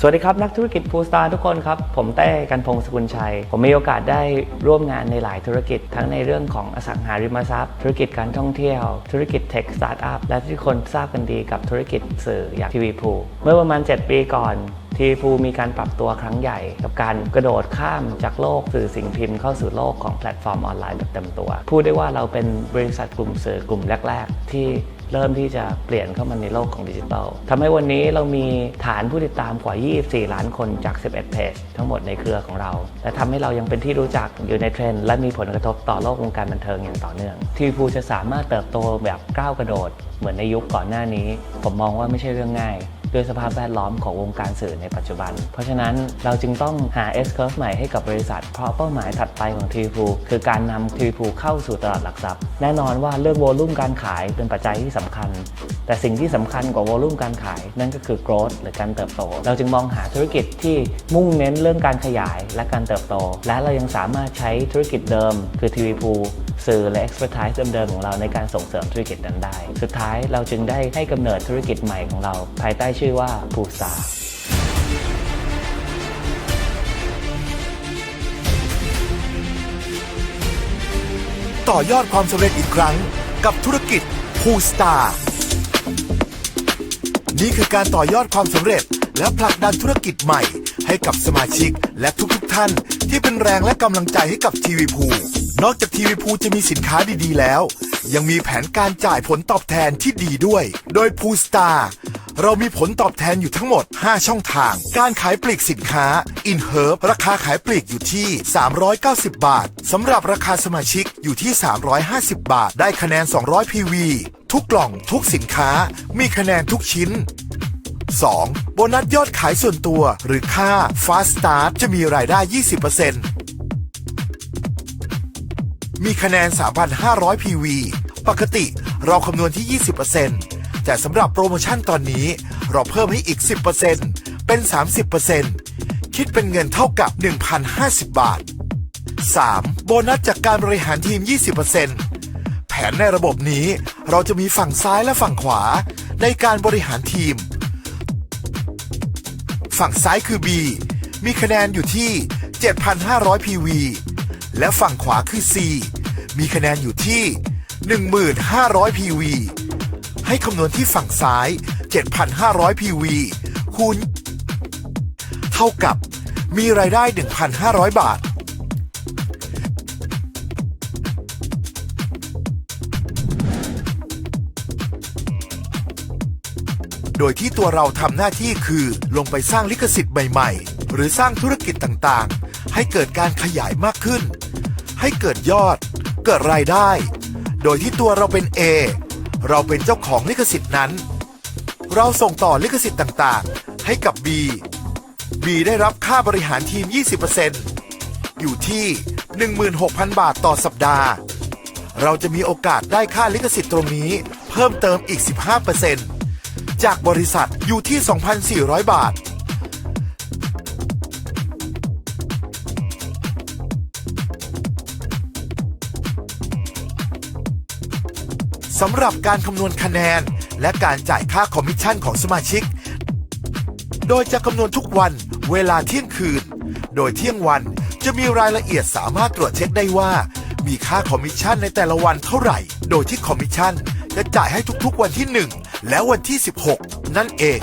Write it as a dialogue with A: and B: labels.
A: สวัสดีครับ นักธุรกิจฟูสตาร์ทุกคนครับ ผมเต้กันพงศ์สกุลชัย ผมมีโอกาสได้ร่วมงานในหลายธุรกิจ ทั้งในเรื่องของอสังหาริมทรัพย์ ธุรกิจการท่องเที่ยว ธุรกิจเทคสตาร์ทอัพและที่คนทราบกันดีกับธุรกิจสื่ออย่างทีวีพูเมื่อประมาณ 7 ปีก่อน ทีวีพูมีการปรับตัวครั้งใหญ่ กับการกระโดดข้ามจากโลกสื่อสิ่งพิมพ์เข้าสู่โลกของแพลตฟอร์มออนไลน์แบบเต็มตัว พูดได้ว่าเราเป็นบริษัทกลุ่มสื่อกลุ่มแรก ๆ ที่เริ่มที่จะเปลี่ยนเข้ามาในโลกของดิจิทัลทำให้วันนี้เรามีฐานผู้ติดตามกว่า 24 ล้านคนจาก 11 เพจทั้งหมดในเครือของเรา และทำให้เรายังเป็นที่รู้จักอยู่ในเทรนด์และมีผลกระทบต่อโลกวงการบันเทิงอย่างต่อเนื่อง ทีวีพูจะสามารถเติบโตแบบก้าวกระโดด เหมือนในยุคก่อนหน้านี้ ผมมองว่าไม่ใช่เรื่องง่าย ด้วยสภาพแวดล้อมของวงการสื่อในปัจจุบัน เพราะฉะนั้นเราจึงต้องหา S curve ใหม่ให้กับบริษัท เพราะเป้าหมายถัดไปของทีพูคือการนำทีพูเข้าสู่ตลาดหลักทรัพย์ แน่นอนว่าเรื่องโวลุ่มการขายเป็นปัจจัยที่สำคัญ แต่สิ่งที่สำคัญกว่าโวลุ่มการขาย นั่นก็คือ growth หรือการเติบโต เราจึงมองหาธุรกิจที่มุ่งเน้นเรื่องการขยายและการเติบโต และเรายังสามารถใช้ธุรกิจเดิม คือทีวีพู สื่อและ expertise เดิมๆของเราในการส่งเสริมธุรกิจนั้นได้ สุดท้ายเราจึงได้ให้กำเนิดธุรกิจใหม่ของเรา ภายใต้ชื่อว่าพูสตา
B: ต่อยอดความสำเร็จอีกครั้ง กับธุรกิจพูสตาร์นี่คือการต่อยอดความสำเร็จ และผลักดันธุรกิจใหม่ ให้กับสมาชิกและทุกๆทท่าน ที่เป็นแรงและกำลังใจให้กับทีวีพู นอกจากทีวีพูจะมีสินค้าดีๆแล้ว ยังมีแผนการจ่ายผลตอบแทนที่ดีด้วย โดยพูสตาร์เรามีผลตอบแทนอยู่ทั้งหมด 5 ช่องทาง การขายปลีกสินค้า In Herb ราคาขายปลีกอยู่ที่ 390 บาท สำหรับราคาสมาชิกอยู่ที่ 350 บาท ได้คะแนน 200 PV ทุกกล่องทุกสินค้า มีคะแนนทุกชิ้น 2. โบนัสยอดขายส่วนตัว หรือค่า Fast Start จะมีรายได้ 20% มีคะแนน 3,500 PV ปกติเราคำนวณที่ 20%แต่สำหรับโปรโมชั่นตอนนี้เราเพิ่มให้อีก 10%เป็น 30%คิดเป็นเงินเท่ากับ 1,050 บาท 3. โบนัสจากการบริหารทีม 20%แผนในระบบนี้เราจะมีฝั่งซ้ายและฝั่งขวาในการบริหารทีม ฝั่งซ้ายคือ B มีคะแนนอยู่ที่ 7,500 PV และฝั่งขวาคือ C มีคะแนนอยู่ที่ 1,500 PV ให้คำนวณที่ฝั่งซ้าย 7,500 PV คูณ เท่ากับมีรายได้ 1,500 บาท โดยที่ตัวเราทำหน้าที่คือลงไปสร้างลิขสิทธิ์ใหม่ ๆ หรือสร้างธุรกิจต่างๆ ให้เกิดการขยายมากขึ้น ให้เกิดยอด เกิดรายได้ โดยที่ตัวเราเป็น A เราเป็นเจ้าของลิขสิทธิ์นั้น เราส่งต่อลิขสิทธิ์ต่างๆ ให้กับ B B ได้รับค่าบริหารทีม 20%อยู่ที่ 16,000 บาทต่อสัปดาห์ เราจะมีโอกาสได้ค่าลิขสิทธิ์ตรงนี้ เพิ่มเติมอีก 15%จากบริษัทอยู่ที่ 2,400 บาท สำหรับการคำนวณคะแนน และการจ่ายค่าคอมมิชชั่นของสมาชิก โดยจะคำนวณทุกวันเวลาเที่ยงคืน โดยเที่ยงวันจะมีรายละเอียดสามารถตรวจเช็คได้ว่า มีค่าคอมมิชชั่นในแต่ละวันเท่าไหร่ โดยที่คอมมิชชั่นจะจ่ายให้ทุกๆวันที่ 1 และวันที่ 16 นั่นเอง